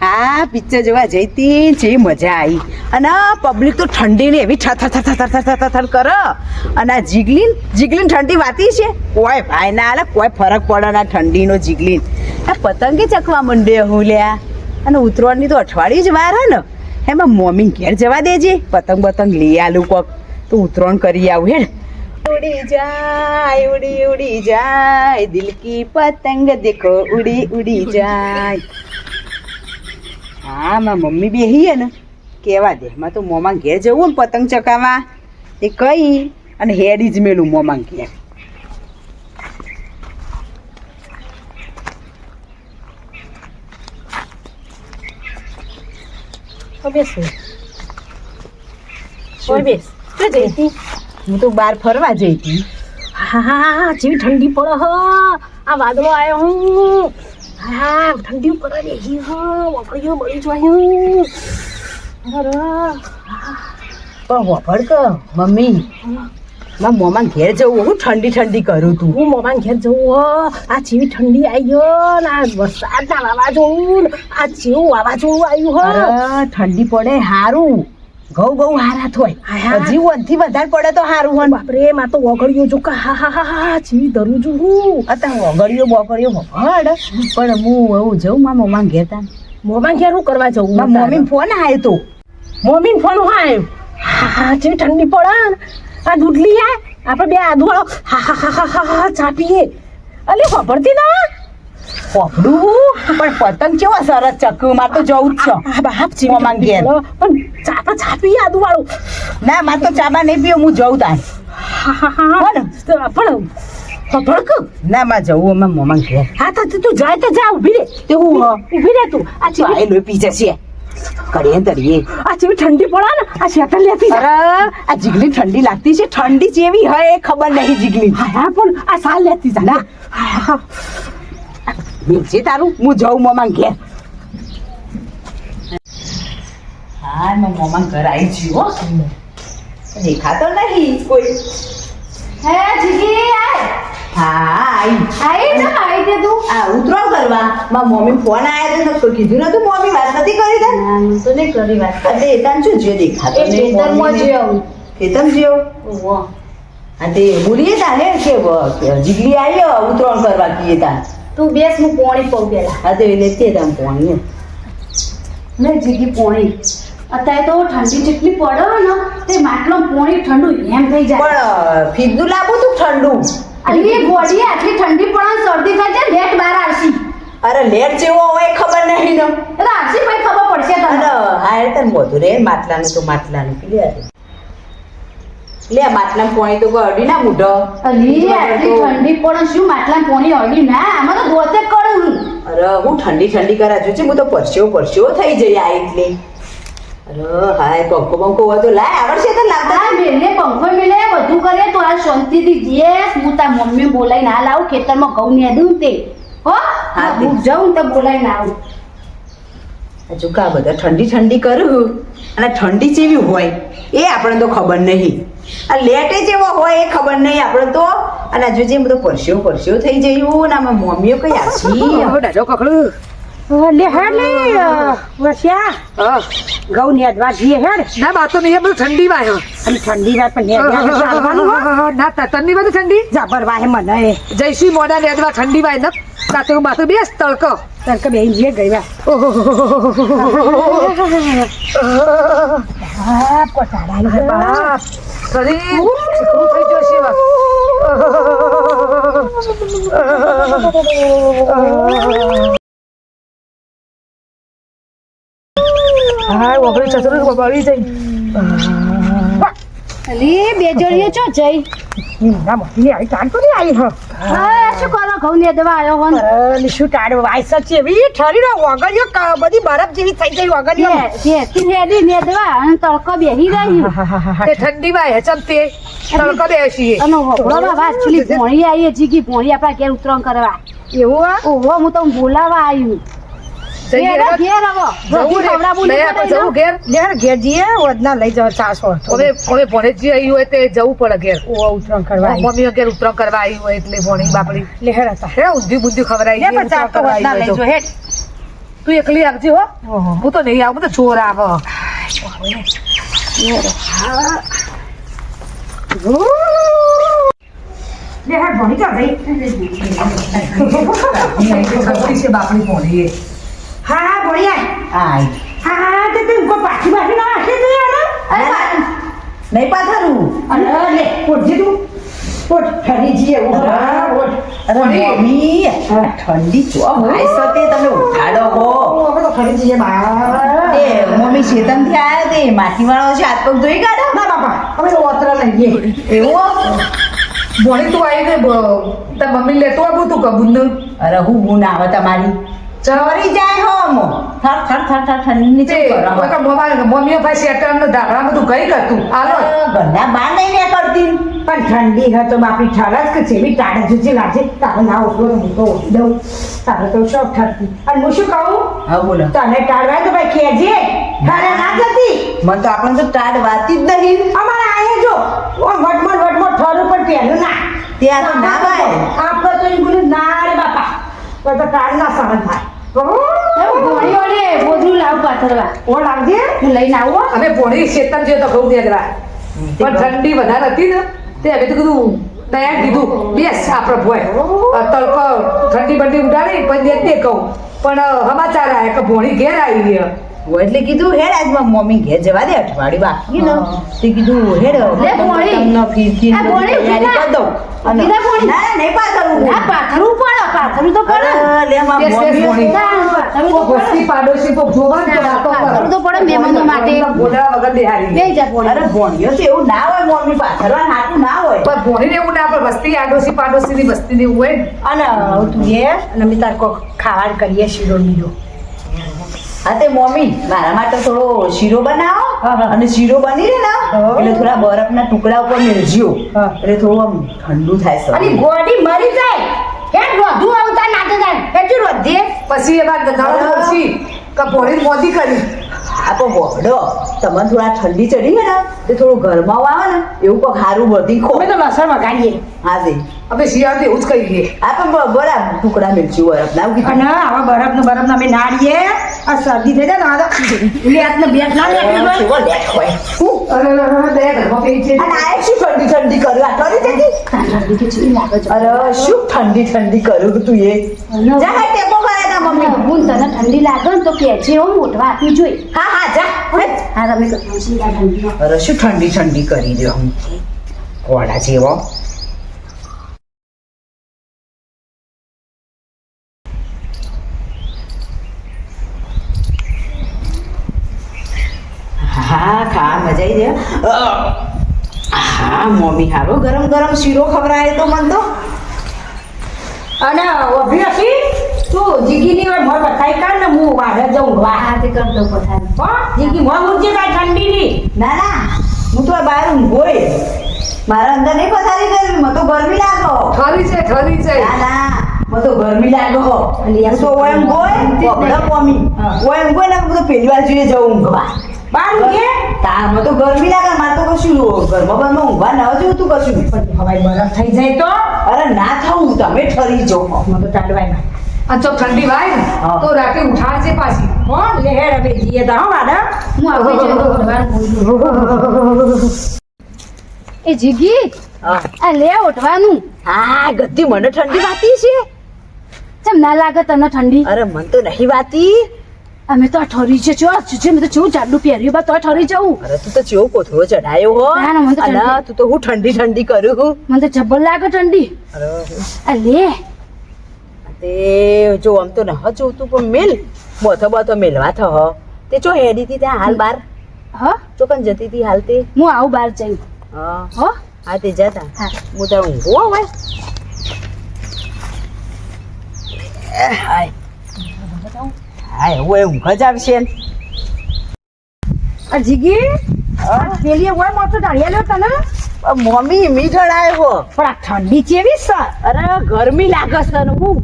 આ પિક્ચર જોવા જઈ હતી જે મજા આવી અને પબ્લિક તો ઠંડીને એવી થર થર થર થર થર થર કરે. અને આ જીગલીન જીગલીન ઠંડી વાતી છે. કોઈ ભાઈ ના આલે કોઈ ફરક પડે ના ઠંડીનો જીગલીન. આ પતંગે ચકવા મંડે હું લ્યા. અને ઉતરવાની તો અઠવાડિયું જ વાર ને. એમાં મોમી ઘેર જવા દેજે. પતંગ બતંગ લઈ આલું કોક. તો ઉતરણ કરી આવું હેડ ઉડી જાય, ઉડી ઉડી જાય. દિલ કી પતંગ દેખો, ઉડી ઉડી જાય. હા મારા મમ્મી બેહીએ હે ને. કેવા દે માં તો મોમાં ઘેર જવું ને પતંગ ચકાવવા એ કઈ અને હેડી જ મેલું મોમાં ઘેર. હું તો બહાર ફરવા જઈ હતી હા જેવી ઠંડી પડે હ. આ વાદળો આવ્યો હું. હા ઠંડી પડે ને હી હ વપડીઓ બળી જાય અરે પણ વફળ કે મમ્મી મારા મોમાન ઘેર જવું હું ઠંડી ઠંડી કરું તું હું મોમાં ઘેર જવું આ જેવી ઠંડી આવી ગયો ને આ વરસાદના વાવાઝોડું આ જેવું વાવાઝોડું આવ્યું હ ઠંડી પડે હારું ઘઉં ઘઉં હારા થોય હા. હજી વનથી વધારે પડે તો હારું હોય બાપરે માં તો વગડ્યો જો કા હા હા હા જેવી ધરું છું હું અત્યારે ઓગળ્યો બોગળ્યો ભડ પણ હું એવું જઉં મારા મમ્મા ઘેર તા મોમાં ઘેર હું કરવા જઉં મમ્મી ફોન આવ્યો તો મમ્મી ફોન હા આવ્યો હા જેવી ઠંડી પડે આ દૂધલી આય આપણે બે આદુ વાળો હા હા હા હા હા ચા પીએ અલે ખબરતી ના પકડું પણ પતંગ કેવો સરસ ચક્કુ માર તો જવું જ છે. બાપ પણ ચા તો ચા આદુ વાળો. ના માર તો ચાબા નહીં પીવું હું જઉં તાર તો પણ ખબર ના માં જવું અમારા મોમાં ઘેર. હા તો તું જાય તો જા ઊભી રે. તેવું હ. ઊભી રે તું. આ જેવી ચાય લોહી પી જશે. કરીએ તરીએ. આ જેવી ઠંડી પડે ને આ શેતર લેતી. અરે આ જીગલી ઠંડી લાગતી છે. ઠંડી જેવી હોય એ ખબર નહીં જીગલી. હા, પણ આ સાલ લેતી જા. ના. હા હા તારું? હું જઉં મોમાં ઘેર. હા મેં મોમાં ઘર આવી જીવો દેખાતો નહીં કોઈ. હે જીગી આય. હા આવી આઈ ને આઈ તે તું. આ ઉતરો કરવા મારા મમ્મી ફોન આવ્યો તો કીધું નતું મમ્મી વાત નથી કરી હું તો નહીં કરી વાત. અરે શું જે દેખાતો નહીં. જે આવું. જેવો? ઓહો. તે મુરીએ તાને કે જીગલી આવ્યો ઉતરણ કરવા કીએ તાન તું બેસ હું પોણી પઉં પેલા. આ તો એને તે તાન પોણીએ ને જીગી પોણી. અત્યારે તો ઠંડી જેટલી પડે ને તે માટલો પોણી ઠંડુ એમ થઈ જાય. પણ ફીદું લાવું તું ઠંડુ? અલી એ આટલી ઠંડી પડે શરદી થાય છે લેટ બહાર આવશી. અરે લેટ જેવો હોય ખબર નહીં ને. એટલે આવશી પછી ખબર પડશે તને. હા એ તને બધું રે માટલાનું તો માટલાનું પી લે લે માટલા પોણી તો અડી ના મૂઢો અલી આટલી ઠંડી પણ શું માટલા પોણી અડી? ના આમાં તો ગોતે કરું. અરે હું ઠંડી ઠંડી કરા છું છે હું તો પરસ્યો પરસ્યો થઈ જઈ આ એટલે. અરે હાય પંખો પંખો હોય તો લાય આવડશે તો લાવતા. મેલે પંખો મેલે બધું કરે તો આ શાંતિથી જે હું તાર મમ્મી બોલાઈ ના લાવું ખેતરમાં ઘઉં ને દઉં તે. હો હા, તે. હું જાઉં તો બોલાઈને આવું. હજુ કા બધા ઠંડી ઠંડી કરું? અને ઠંડી જેવી હોય એ આપણને તો ખબર નહીં. આ લેટે જેવો હોય એ ખબર નહીં આપણે તો. અને હજુ જે બધું પરસ્યો પરસ્યો થઈ જયું ને આમાં મમ્મીઓ કઈ આછી? ડાજો કકડું લે હેડ લે વસ્યા ઘઉં ને અડવા જઈએ હેડ. ના બા તો બધું ઠંડી વાય અને ઠંડી વાત પણ ને ચાલવાનું. ના બધું ઠંડી? જબર વાહે મને. જયશ્રી મોડા ને અદવા ઠંડી વાય ન કાતે માથું બેસ તડકો. તડકો બેન જે ગઈ વા હા ઓગળી ચતુર બળી જઈ અલી બે જોડીઓ ચો જઈ? ના મોટી આવી તાણ તો નહીં આવી હા? હા શું કરો? ઘઉં ને દવા આવ્યો હોન? શું ટાળ વાયસ સચી એવી ઠરી રહ્યો વગડીઓ બધી બરફ જેવી થઈ ગઈ હેડી ને દવા અને તડકો બેહી રહી તે ઠંડી માં હેચમ તે તડકો બેસીએ અને ભોણી આવી જીગી ભોણી આપણા ઘેર ઉતરણ કરવા. એવું ઓહો હું તમને બોલાવા આવ્યું ઉતરણ કરવા આવી. હોય એટલે ભણી બાપડી લેર હતા હે ઊંધી બુંધી ખવડાવી તો એકલી આવજે હો હું તો નહીં આવું તો ચોર આવે ભણી જા ભાઈ બાપડી ભણી હા હા ભણી આય. હા હા તે તું કોઈ પાછી પાછી ના હશે તું યાર નહીં પાથરું. અરે લે પોટજી તું. પોટ ફરી જઈએ હા, પોટ અરે મમ્મી ઠંડી જો ભાઈ સાથે તમે ઉઠાડો હો. હવે તો ફરી જીએ બા. એ મમ્મી ચેતનથી આયા તે? માટીવાળો છે હાથ પગ ધોઈ કાઢો? ના બાપા અમે ઓતરા લઈએ. એવું ભણી તું આવી ગઈ તાર મમ્મી લેતો આવું તું કબૂન અરે હું ગુણ આવે તમારી. ચરી જાય મો થર થર થર થર ઠંડી નીચે કરો મમ્મીઓ ભાઈ શેટરનું ધાબળા બધું કઈ કરતું આલો ઘરના બા નહીં ને કરતી પણ ઠંડી હે તો બાપી ઠરસ કે જેવી ટાળે જુજી લાગે. તારે ના ઉઠવો હું તો દઉં. તારે તો શોખ ઠરતી અને હું શું કહું? હા બોલો. તને ટાળવાય તો ભાઈ ખેજે તારે ના જતી. મને તો આપણને તો ટાઢ વાતી જ નહીં. અમારે આયે જો ઓ વટમટ વટમટ ઠરું પણ પહેલું ના. ત્યાં તો ના ભાઈ. આપણે તો એમ બોલ્યું ના રે બાપા. તો તો ટાળ ના સહન થાય ભણી ઓલે બોધરું લાવ પાથરવા ઓ લાગજે હું લઈને આવું. અમે પોણી શેતન જે તો ઘઉં દેગરા પણ ઠંડી વધારે હતી ને તે હવે તો કીધું તૈયાર કીધું. બેસ આપણે ભોય તડકો ઠંડી બંડી ઉડાડી ને કહું. પણ સમાચાર આયા કે ભોણી ઘેર આવી ગયા એટલે કીધું હેડ આજમાં મમ્મી ઘેર જવા દે અઠવાડિયું બાકી ને તે કીધું હેડ લે પોણી. તમને ફીરથી આ પોણી તૈયારી કર દઉં અને પોણી. ના ના, નહીં પાથરવું ના પાથરું પડે પાથરું તો પડે લે માં મમ્મી પોણી. ના, તો પડે વસ્તી પાડોશી તો જોવા ના, વાતો કરે. તો પડે મહેમાનો માટે. બોલા વગર બેહારી બે જા પોણી. અરે ભણ્યો તો એવું ના હોય મમ્મી પાથરવા નાટું ના હોય પણ ભોણીને એવું ના પણ વસ્તી આડોશી પાડોશીની વસ્તી ની હોય અને તું એ અને અમે તાર કોક ખાવાનું કરીએ શીરો બીરો હા તે મમ્મી મારા માટે થોડો શીરો બનાવો હા, હા. અને શીરો બની રહે ને એટલે થોડા બરફના ટુકડા ઉપર મેળજો એટલે થોડું આમ ઠંડુ થાય અને ગોડી મરી જાય. હે વધુ આવતા નાતે જાય? એટલી વધે? પછી એ વાત ઓછી પછી કપોરી મોદી કરી. આ તો વડો તમને થોડા ઠંડી ચડી છે ને તે થોડું ગરમાવ આવે ને એવું કોઈ સારું બધી ખો. અમે તો લસણ વગાડીએ. હા તે અમે શિયાળ એવું જ કહીએ આ પણ બરાબર ટુકડા મિરચી બરફ ના આવા બરફ ને બરફ અમે નાડીએ આ શરદી થઈ જાય ને આ તો લેટ ને બેટ ના લેટ હોય. હું? અરે અરે, અરે, દયા ઘરમાં પેઈ છે. અને આ શું ઠંડી ઠંડી કરું? આ કરી દેતી તો ચેવી લાગે છે. અરે શું ઠંડી ઠંડી કરું તું એ? જા હે ટેકો કરે તા મમ્મી. હું તને ઠંડી લાગે ને તો છે હું મોટવા આપી જોઈ. હા હા જા હા તમે તો ઠંડી કે અરે શું ઠંડી ઠંડી કરી દે હું? કોડા જેવો હા ખા મજા આવી જાય હા મમ્મી હારો ગરમ ગરમ શીરો ખવડાય તો મન તો. અને ઓભી તું જીગીની હોય મોર બતાઈ કર ને હું વાડે જઉં વાહાતે આ તે કર દો પથારી. પણ જીગી મોર મૂકજે કાંઈ ઠંડીની. ના ના હું તો બહાર ઊંઘોય મારા અંદર નહીં પથારી કરવી મને તો ગરમી લાગો. ઠરી છે ઠરી છે. ના ના મને તો ગરમી લાગો. અલી, તો ઓય ઊંઘોય ઓય ઊંઘોય ને બધું પહેલી વાર જોઈએ જવું ઊંઘવા. બાર ઊંઘે? તાર મને તો ગરમી લાગે મારે તો કશું ઘરમાં ઘરમાં ઊંઘવા ન તું કશું પણ હવાઈ બરફ થઈ જાય તો? અરે ના થવું તમે ઠરી જો મને તો ટાળવાય ના. અને જો ઠંડી વાય તો રાતે ઉઠાડશે પાછી. કોણ લહેર હવે જઈએ તો હો વાડા. હું જોઈ ઓઢવાનું એ જીગી આ લે ઉઠવાનું હા ગતિ મને ઠંડી વાતી છે. ચમ ના લાગે તને ઠંડી? અરે મને તો નહીં વાતી. અમે તો ઠરી છે. જો છે મેં તો જો જાડું પહેર્યું બા તો ઠરી જવું. અરે તું તો જો કોથળો ચડાયો હો. ના, ના, મને તો તું તો હું ઠંડી ઠંડી કરું મને તો જબર લાગે ઠંડી. અરે અલે તે જો આમ તો નહ જોતું પણ મેલ. બોથો બોથો મેલવા થો. તે ચો હેડી હતી ત્યાં હાલ બાર. હ? ચોકન જતી હતી હાલ તે. હું આવું બહાર જઈ હ. હ? હા તે જતા. હા. હું તો ઊંઘો હોય હાય. હાય હવે ઊંઘ જ આવશે? જીગી? પેલી હોય મોટો ઢાળિયા લ્યો તને? મમ્મી મીઠળ આવ્યો પણ આ ઠંડી ચેવી સર અરે ગરમી લાગે છે ને હું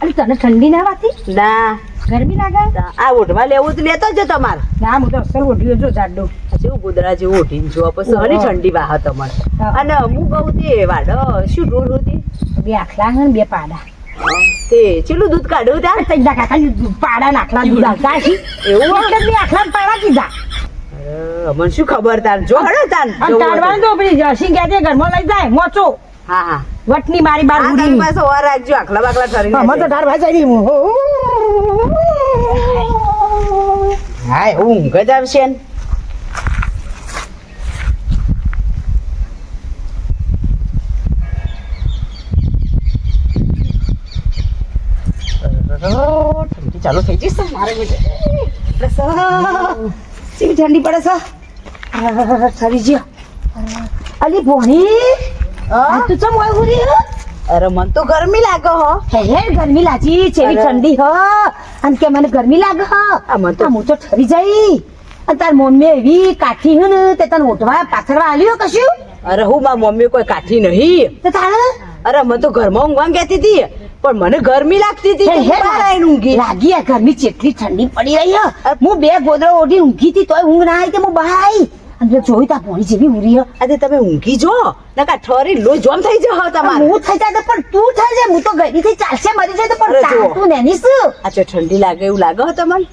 અરે તને ઠંડી ના વાતી? ના. ગરમી લાગે? આ ઓઢવા લેવું તો લેતો જ તમારે. ના હું તો અસલ ઓઢ્યો જો જાડો. જેવું ગોદરા જેવું ઓઢીને જો પછી હરી ઠંડી વાહ તમારે. અને હું કહું તે વાડો શું રોડ હતી? બે આખલા ને બે પાડા. તે ચેલું દૂધ કાઢ્યું ત્યાં તૈના કાકા પાડા નાખલા દૂધ આવતા એવું આખલા પાડા કીધા. શું ખબર તાર? જો હડો તાર. હોય તો પેલી ગયા છે ઘરમાં લઈ જાય મોચો. હા હા. વટની મારી બાર તારી ઉડી પાસે ઓર રાખજો આખલા બાકલા ઠરી અમે તો ઢાર ભાઈ જઈ હા એવું ઊંઘ જ આવશે ને. ઠંડી ચાલુ થઈ જઈશ મારે કેવી ઠંડી પડે છે સરી ગયો અલી ભોણી તું ચમ હોય ઉરી અરે મન તો ગરમી લાગે હો. હે ગરમી લાગી છેવી. ઠંડી હ. અને કે મને ગરમી લાગે હ. આ મને તો- હું તો ઠરી જઈ. અને તાર મમ્મી એવી કાઠી હે ને તે તને ઓઢવા પાથરવા આલ્યો કશું? અરે હું મારી મમ્મી કોઈ કાઠી નહીં. તો તારે? અરે મને તો ઘરમાં ઊંઘવા કહેતી હતી. પણ મને ગરમી લાગતી હતી હે, તો ઊંઘી. લાગી આ ગરમી જેટલી ઠંડી પડી રહી હે. હું બે ગોદડા ઓઢી ઊંઘી હતી તોય ઊંઘ ના આવી તે હું બહાર આવી. અને મેં જોયું તા ભોણી જેવી ઉરી આજે તમે ઊંઘી જો. નકા ઠરી લો જોમ થઈ જાવ તમારે. હું થઈ જાય તો પણ તું થઈ જાય. હું તો ગઈ થી ચાલશે મરી જાય તો પણ તું નેની શું આજે ઠંડી લાગે એવું લાગે તમને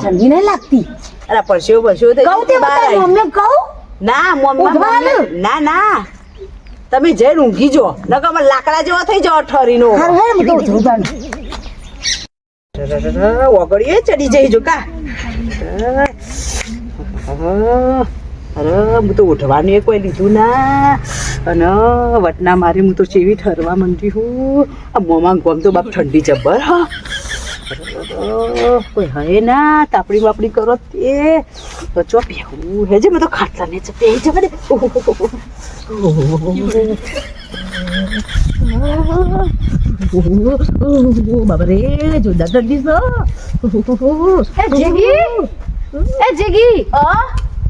ઠંડી નહીં લાગતી. અરે પરસ્યો પરસેવો થઈ કહું તે બહાર આવી. કહું. ના મમ્મી? ના ના. તમે જઈને ઊંઘી જો નકર લાકડા જેવા થઈ જાવ ઠરીનો ઓગળીએ ચડી જઈ જો કા. અરે હું તો ઉઠવાનું એ કોઈ લીધું ના. અને વટના મારી હું તો ચેવી ઠરવા માંડી હું. આ મોમાં ગમ તો બાપ ઠંડી જબ્બર હા. કોઈ હે ના તાપડી બાપડી કરો તે. તો ચો પેવું હેજે મેં તો ખાટલા ને ચપે હેજે મને બાબા રે જોરદાર ઠંડી છે. એ જીગી? એ જીગી?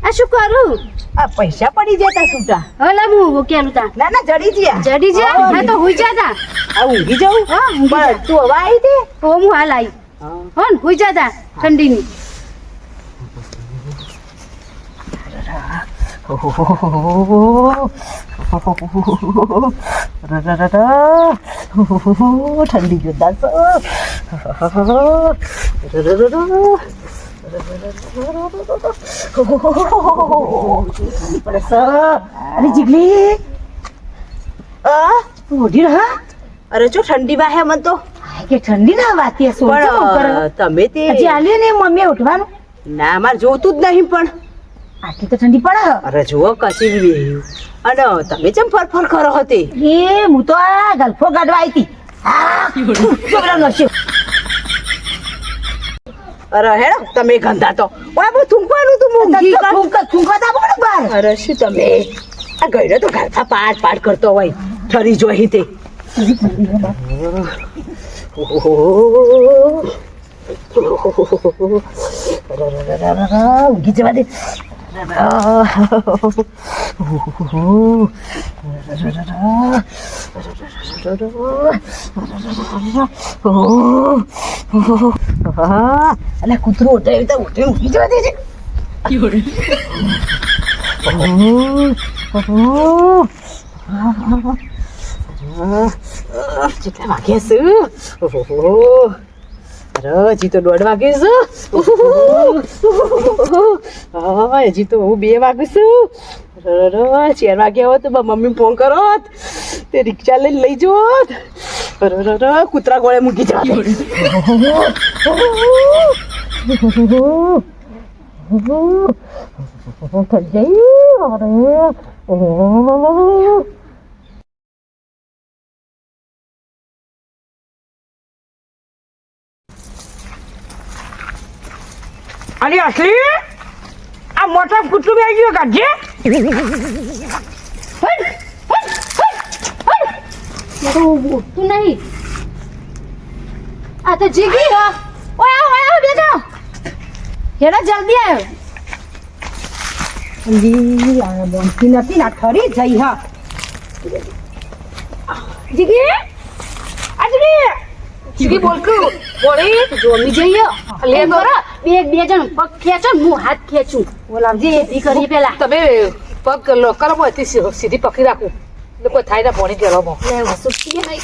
આ શું કરું? આ પૈસા પડી જતા છૂટા હલા હું કેલું તા. ના ના જડી જ્યા જડી જ્યા હા. હા તો હુઈ જા તા. આ ઊંઘી જાઉં? હા, તું હવે આવી તે ઓ હું હાલ આવી હો. ને હુઈ જા તા, ઠંડીની. ઠંડી જોરદાર અરે જીગલી ઓઢી રહા? અરે જો ઠંડી વાહે મન તો. કે ઠંડી ના વાતી પણ તમે તે હજી આલ્યો ને મમ્મી ઉઠવાનું? ના મારે જોતું જ નહીં પણ. આટલી તો ઠંડી પડે. અરે જુઓ કશી બેહ્યું અને તમે જેમ ફરફર કરો હતી? એ હું તો આ ગલ્ફો કાઢવા આવી હતી. અરે હેડો તમે ગંધા તો. ઓય બો થૂંકવાનું તું મૂંગી. થૂંક- થૂંકવા તો આપો બાર. અરે શું તમે? આ ગયડો તો ગાથા પાડ પાડ કરતો હોય. ઠરી જોઈ તે. ઊંઘી જવા દે અલા કૂતરો ઉઠાવી તો ઉઠી ઊંઘી જવા દે છે કેટલા વાગ્યા છે અરે હજી તો દોઢ વાગે છે હજી તો હું બે વાગું છું ચાર વાગ્યા હોત મમ્મી ફોન કરો તે રિક્ષા લઈને લઈ જોત કૂતરા ગોળે મૂકી જવા અરે અસલી? આ મોટા કુટુંબ આવી ગયો કાઢજે તું નહીં. આ તો જીગી. હો. ઓય આવો આવો બેજો હેડા જલ્દી આવ્યો લી, આ બોનથી નથી ના ખરી જઈ હા. જીગી? આ જીગી? જીગી બોલકું બોલી જોમી જઈએ. લે બરા બે બે જણ પગ ખેંચો ને હું હાથ ખેંચું. બોલાવજે એ કરી પેલા. તમે પગ લો કરો સીધી પકડી રાખું. એટલે કોઈ થાય ના પોણી ગેલો લે વસુ નહીં.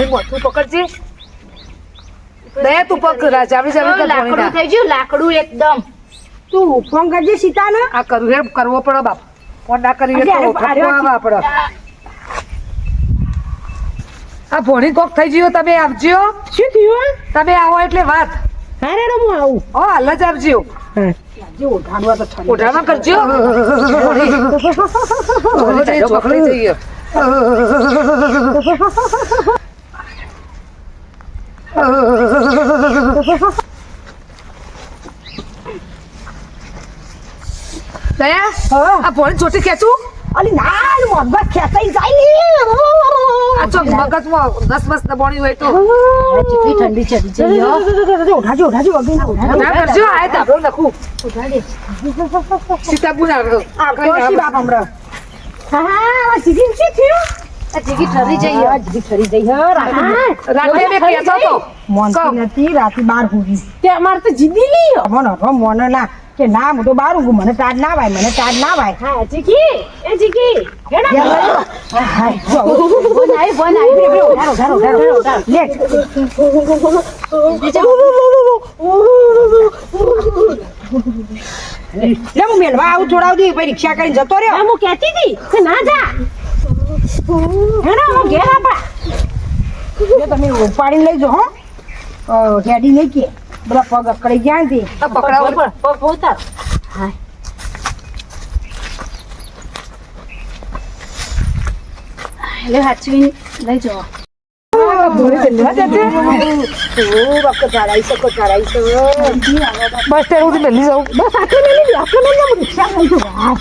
એ મોટું પકડજે. દયા તું પગ જાવી જાવી કર લાકડું. થઈ ગયું લાકડું એકદમ. તું ફોન કરજે સીતાને. આ કરવું કરવો પડે બાપ. ફોન ના કરી તો આપડે આ ભોણી કોક થઈ ગયો તમે આવજો. શું થયું? તમે આવો એટલે વાત. હા રે હું આવું? ઓ હાલ જ આવજો. ઓઢામાં કરજો. દયા આ ભોણી ચોટી ખેંચું અલી ના મગજ ખેંચાઈ જાય. આ ચોક મગજમાં દસ મસ્ત બોણી હોય તો. કેટલી ઠંડી ચડી છે ઓઢાજો ઓઢાજો વગી ના ઓઢાજો ના કરજો આ ધાબળો લખું સીતાબુ ના આ કોશી બાપ હમરા હા હા જીગી શું થયું? આ જીગી ઠરી જઈ હા, જીગી ઠરી જઈ હે રાતે તો. નથી બાર હુઈ તે અમારે તો જીદી લી મને હવે ના કે ના હું તો બાર ઊંઘું મને તાજ ના વાય મને તાજ ના વાય. હા જીગી એ જીગી હા, જો, બોન આવી બોન આવી ઓઢાડો, ઓઢાડો, ઓઢાડો. લે. લે હું મેલવા આવું દી પછી રિક્ષા કરીને જતો રહ્યો. હું કહેતી હતી કે ના જા. હું ઘેર આપા. તમે ઉપાડીને લઈ હો. હેડી નહીં કે. બધા પગ અકડી ગયા ને પકડાવો પગ ઉતાર. હા એટલે હાચવીને લઈ જાઓ બસ સ્ટેન્ડ સુધી પહેલી જાઉં. બસ આટલું નહીં આટલું નહીં. રિક્ષા લઈ. હા.